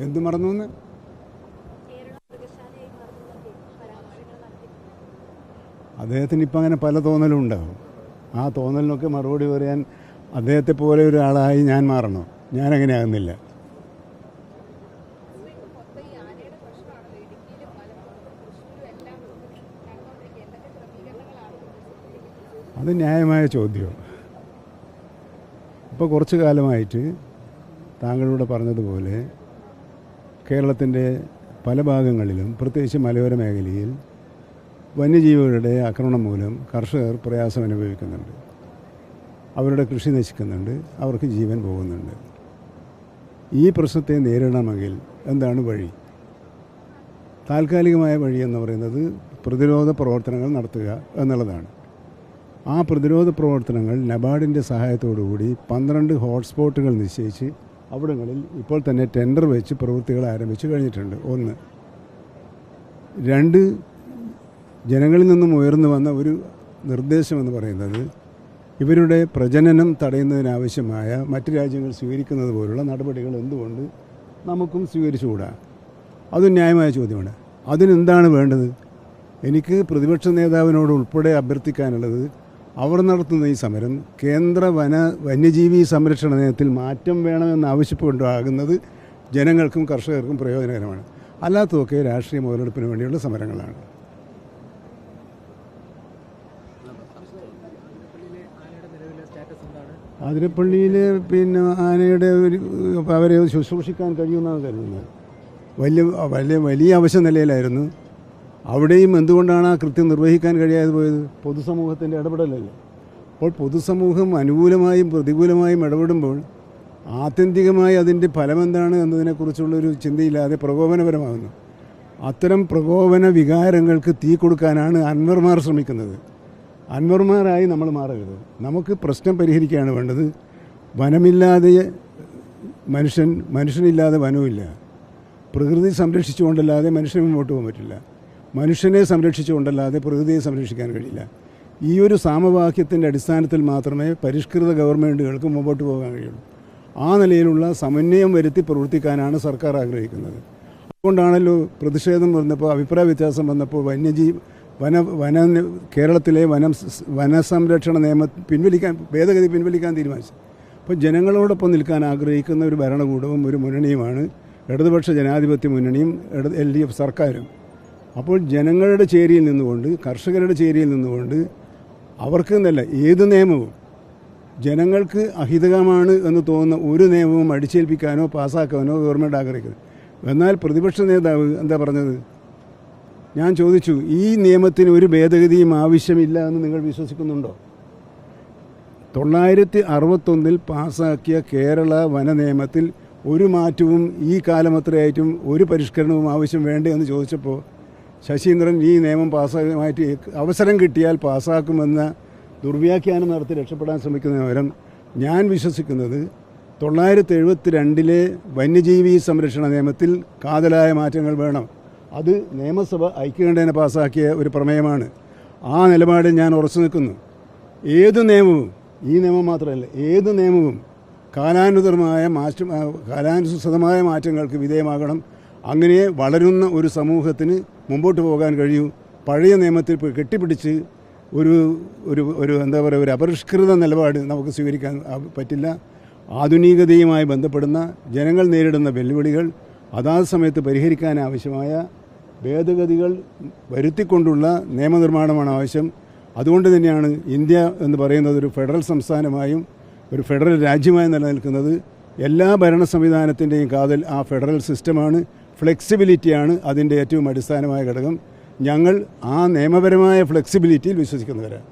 എന്ത് മറന്നു എന്ന് അദ്ദേഹത്തിന് ഇപ്പം അങ്ങനെ പല തോന്നലും ഉണ്ടാകും ആ തോന്നലിനൊക്കെ മറുപടി പറയാൻ അദ്ദേഹത്തെ പോലെ ഒരാളായി ഞാൻ മാറണോ? ഞാൻ അങ്ങനെ ആകുന്നില്ല അത് ന്യായമായ ചോദ്യം. ഇപ്പോൾ കുറച്ച് കാലമായിട്ട് താങ്കളിവിടെ പറഞ്ഞതുപോലെ കേരളത്തിന്റെ പല ഭാഗങ്ങളിലും പ്രത്യേകിച്ച് മലയോര മേഖലയിൽ വന്യജീവികളുടെ ആക്രമണം മൂലം കർഷകർ പ്രയാസം അനുഭവിക്കുന്നുണ്ട്. അവരുടെ കൃഷി നശിക്കുന്നുണ്ട് അവർക്ക് ജീവൻ പോകുന്നുണ്ട്. ഈ പ്രശ്നത്തെ നേരിടണമെങ്കിൽ എന്താണ് വഴി? താൽക്കാലികമായ വഴി എന്ന് പറയുന്നത് പ്രതിരോധ പ്രവർത്തനങ്ങൾ നടത്തുക എന്നുള്ളതാണ്. ആ പ്രതിരോധ പ്രവർത്തനങ്ങൾ നബാർഡിന്റെ സഹായത്തോടുകൂടി പന്ത്രണ്ട് ഹോട്ട്സ്പോട്ടുകൾ നിശ്ചയിച്ച് അവിടങ്ങളിൽ ഇപ്പോൾ തന്നെ ടെൻഡർ വെച്ച് പ്രവൃത്തികൾ ആരംഭിച്ചു കഴിഞ്ഞിട്ടുണ്ട്. ഒന്ന് രണ്ട് ജനങ്ങളിൽ നിന്നും ഉയർന്നു വന്ന ഒരു നിർദ്ദേശമെന്ന് പറയുന്നത് ഇവരുടെ പ്രജനനം തടയുന്നതിനാവശ്യമായ മറ്റ് രാജ്യങ്ങൾ സ്വീകരിക്കുന്നത് പോലുള്ള നടപടികൾ എന്തുകൊണ്ട് നമുക്കും സ്വീകരിച്ചുകൂടാ? അത് ന്യായമായ ചോദ്യമാണ്. അതിനെന്താണ് വേണ്ടത്? എനിക്ക് പ്രതിപക്ഷ നേതാവിനോട് ഉൾപ്പെടെ അഭ്യർത്ഥിക്കാനുള്ളത് അവർ നടത്തുന്ന ഈ സമരം കേന്ദ്ര വന വന്യജീവി സംരക്ഷണ നയത്തിൽ മാറ്റം വേണമെന്ന് ആവശ്യപ്പെട്ടുണ്ടാകുന്നത് ജനങ്ങൾക്കും കർഷകർക്കും പ്രയോജനകരമാണ്. അല്ലാത്തതൊക്കെ രാഷ്ട്രീയ മുതലെടുപ്പിന് വേണ്ടിയുള്ള സമരങ്ങളാണ്. അതിരപ്പള്ളിയിൽ പിന്നെ ആനയുടെ ഒരു അവരെ ശുശ്രൂഷിക്കാൻ കഴിയുമെന്നാണ് കരുതുന്നത്. വലിയ വലിയ വലിയ അവശ്യ നിലയിലായിരുന്നു അവിടെയും എന്തുകൊണ്ടാണ് ആ കൃത്യം നിർവഹിക്കാൻ കഴിയാതെ പോയത്? പൊതുസമൂഹത്തിന്റെ ഇടപെടലല്ലേ. അപ്പോൾ പൊതുസമൂഹം അനുകൂലമായും പ്രതികൂലമായും ഇടപെടുമ്പോൾ ആത്യന്തികമായി അതിന്റെ ഫലമെന്താണ് എന്നതിനെക്കുറിച്ചുള്ളൊരു ചിന്തയില്ലാതെ പ്രകോപനപരമാകുന്നു. അത്തരം പ്രകോപന വികാരങ്ങൾക്ക് തീ കൊടുക്കാനാണ് അൻവർമാർ ശ്രമിക്കുന്നത്. അൻവർമാരായി നമ്മൾ മാറരുത്. നമുക്ക് പ്രശ്നം പരിഹരിക്കുകയാണ് വേണ്ടത്. വനമില്ലാതെ മനുഷ്യൻ മനുഷ്യനില്ലാതെ വനവുമില്ല. പ്രകൃതി സംരക്ഷിച്ചുകൊണ്ടല്ലാതെ മനുഷ്യൻ മുമ്പോട്ട് പോകാൻ പറ്റില്ല. മനുഷ്യനെ സംരക്ഷിച്ചുകൊണ്ടല്ലാതെ പ്രകൃതിയെ സംരക്ഷിക്കാൻ കഴിയില്ല. ഈ ഒരു സാമവാക്യത്തിന്റെ അടിസ്ഥാനത്തിൽ മാത്രമേ പരിഷ്കൃത ഗവൺമെന്റുകൾക്ക് മുമ്പോട്ട് പോകാൻ കഴിയുള്ളൂ. ആ നിലയിലുള്ള സമന്വയം വരുത്തി പ്രവർത്തിക്കാനാണ് സർക്കാർ ആഗ്രഹിക്കുന്നത്. അതുകൊണ്ടാണല്ലോ പ്രതിഷേധം വന്നപ്പോൾ അഭിപ്രായ വ്യത്യാസം വന്നപ്പോൾ വന്യജീവി വന വന കേരളത്തിലെ വനം വനസംരക്ഷണ നിയമം പിൻവലിക്കാൻ ഭേദഗതി പിൻവലിക്കാൻ തീരുമാനിച്ചു അപ്പോൾ ജനങ്ങളോടൊപ്പം നിൽക്കാൻ ആഗ്രഹിക്കുന്ന ഒരു ഭരണകൂടവും ഒരു മുന്നണിയുമാണ് ഇടതുപക്ഷ ജനാധിപത്യ മുന്നണിയും എൽ ഡി എഫ് സർക്കാരും. അപ്പോൾ ജനങ്ങളുടെ ചേരിയിൽ നിന്നുകൊണ്ട് കർഷകരുടെ ചേരിയിൽ നിന്നുകൊണ്ട് അവർക്ക് എന്നല്ല ഏത് നിയമവും ജനങ്ങൾക്ക് അഹിതകമാണ് എന്ന് തോന്നുന്ന ഒരു നിയമവും അടിച്ചേൽപ്പിക്കാനോ പാസ്സാക്കാനോ ഗവൺമെന്റ് ആഗ്രഹിക്കുന്നത് എന്നാൽ പ്രതിപക്ഷ നേതാവ് എന്താ പറഞ്ഞത്? ഞാൻ ചോദിച്ചു ഈ നിയമത്തിന് ഒരു ഭേദഗതിയും ആവശ്യമില്ല എന്ന് നിങ്ങൾ വിശ്വസിക്കുന്നുണ്ടോ? തൊള്ളായിരത്തി അറുപത്തൊന്നിൽ പാസ്സാക്കിയ കേരള വന നിയമത്തിൽ ഒരു മാറ്റവും ഈ കാലമത്രയായിട്ടും ഒരു പരിഷ്കരണവും ആവശ്യം വേണ്ടേ എന്ന് ചോദിച്ചപ്പോൾ ശശീന്ദ്രൻ ഈ നിയമം പാസ്സാക്കി അവസരം കിട്ടിയാൽ പാസ്സാക്കുമെന്ന ദുർവ്യാഖ്യാനം നടത്തി രക്ഷപ്പെടാൻ ശ്രമിക്കുന്ന വിവരം ഞാൻ വിശ്വസിക്കുന്നത് തൊള്ളായിരത്തി എഴുപത്തി രണ്ടിലെ വന്യജീവി സംരക്ഷണ നിയമത്തിൽ കാതലായ മാറ്റങ്ങൾ വേണം. അത് നിയമസഭ ഐക്യകണ്ഠേന പാസ്സാക്കിയ ഒരു പ്രമേയമാണ്. ആ നിലപാടിൽ ഞാൻ ഉറച്ചു നിൽക്കുന്നു. ഏത് നിയമവും ഈ നിയമം മാത്രമല്ല ഏത് നിയമവും കാലാനുസൃതമായ മാറ്റം കാലാനുസൃതമായ മാറ്റങ്ങൾക്ക് വിധേയമാകണം. അങ്ങനെ വളരുന്ന ഒരു സമൂഹത്തിന് മുമ്പോട്ട് പോകാൻ കഴിയൂ. പഴയ നിയമത്തിൽ കെട്ടിപ്പിടിച്ച് ഒരു ഒരു ഒരു എന്താ പറയുക ഒരു അപരിഷ്കൃത നിലപാട് നമുക്ക് സ്വീകരിക്കാൻ പറ്റില്ല. ആധുനികതയുമായി ബന്ധപ്പെടുന്ന ജനങ്ങൾ നേരിടുന്ന വെല്ലുവിളികൾ അതാത് സമയത്ത് പരിഹരിക്കാൻ ആവശ്യമായ ഭേദഗതികൾ വരുത്തിക്കൊണ്ടുള്ള നിയമനിർമ്മാണമാണ് ആവശ്യം. അതുകൊണ്ട് തന്നെയാണ് ഇന്ത്യ എന്ന് പറയുന്നത് ഒരു ഫെഡറൽ സംസ്ഥാനമായും ഒരു ഫെഡറൽ രാജ്യമായും നിലനിൽക്കുന്നത്. എല്ലാ ഭരണ സംവിധാനത്തിന്റെയും കാതൽ ആ ഫെഡറൽ സിസ്റ്റമാണ്. ഫ്ലെക്സിബിലിറ്റിയാണ് അതിന്റെ ഏറ്റവും അടിസ്ഥാനമായ ഘടകം. ഞങ്ങൾ ആ നിയമപരമായ ഫ്ലെക്സിബിലിറ്റിയിൽ വിശ്വസിക്കുന്നവരാണ്.